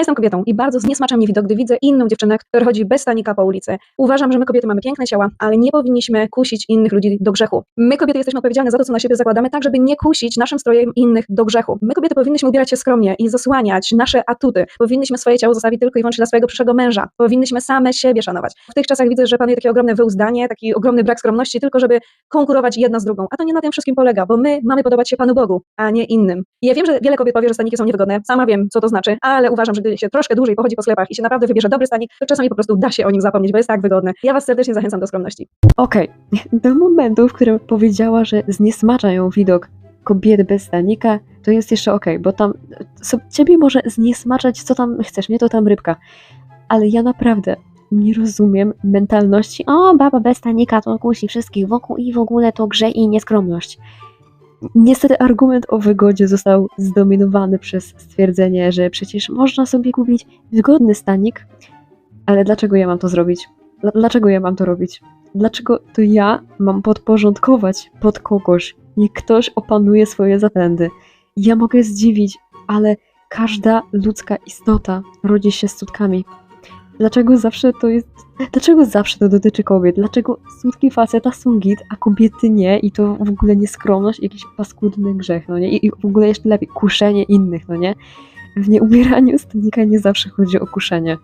jestem kobietą i bardzo zniesmacza mnie widok, gdy widzę inną dziewczynę, która chodzi bez stanika po ulicy. Uważam, że my kobiety mamy piękne ciała, ale nie powinniśmy kusić innych ludzi do grzechu. My kobiety jesteśmy odpowiedzialne za to, co na siebie zakładamy, tak żeby nie kusić naszym strojem innych do grzechu. My kobiety powinnyśmy ubierać się skromnie i zasłaniać nasze atuty. Powinnyśmy swoje ciało zostawić tylko i wyłącznie dla swojego przyszłego męża. Powinnyśmy same siebie szanować. W tych czasach widzę, że panuje takie ogromne wyuzdanie, taki ogromny brak skromności, tylko żeby konkurować jedna z drugą. A to nie na tym wszystkim polega, bo my mamy podobać się Panu Bogu, a nie innym. I ja wiem, że wiele kobiet powie, że staniki są niewygodne. Sama wiem, co to znaczy, ale uważam, że gdy się troszkę dłużej pochodzi po sklepach i się naprawdę wybierze dobry stanik, to czasami po prostu da się o nim zapomnieć, bo jest tak wygodny. Ja Was serdecznie zachęcam do skromności. Okej, do momentu, w którym powiedziała, że zniesmacza ją widok kobiety bez stanika, to jest jeszcze okej, bo tam so, ciebie może zniesmaczać, co tam chcesz, nie to tam rybka. Ale ja naprawdę nie rozumiem mentalności, o, baba bez stanika to kusi wszystkich wokół i w ogóle to grze i nieskromność. Niestety argument o wygodzie został zdominowany przez stwierdzenie, że przecież można sobie kupić wygodny stanik, ale dlaczego ja mam to zrobić? Dl- Dlaczego ja mam to robić? Dlaczego to ja mam podporządkować pod kogoś? Niech ktoś opanuje swoje zapędy. Ja mogę zdziwić, ale każda ludzka istota rodzi się z cutkami. Dlaczego zawsze to jest. Dlaczego zawsze to dotyczy kobiet? Dlaczego sutki faceta są git, a kobiety nie? I to w ogóle nieskromność, jakiś paskudny grzech, no nie? I, i w ogóle jeszcze lepiej kuszenie innych, no nie? W nieubieraniu stanika nie zawsze chodzi o kuszenie.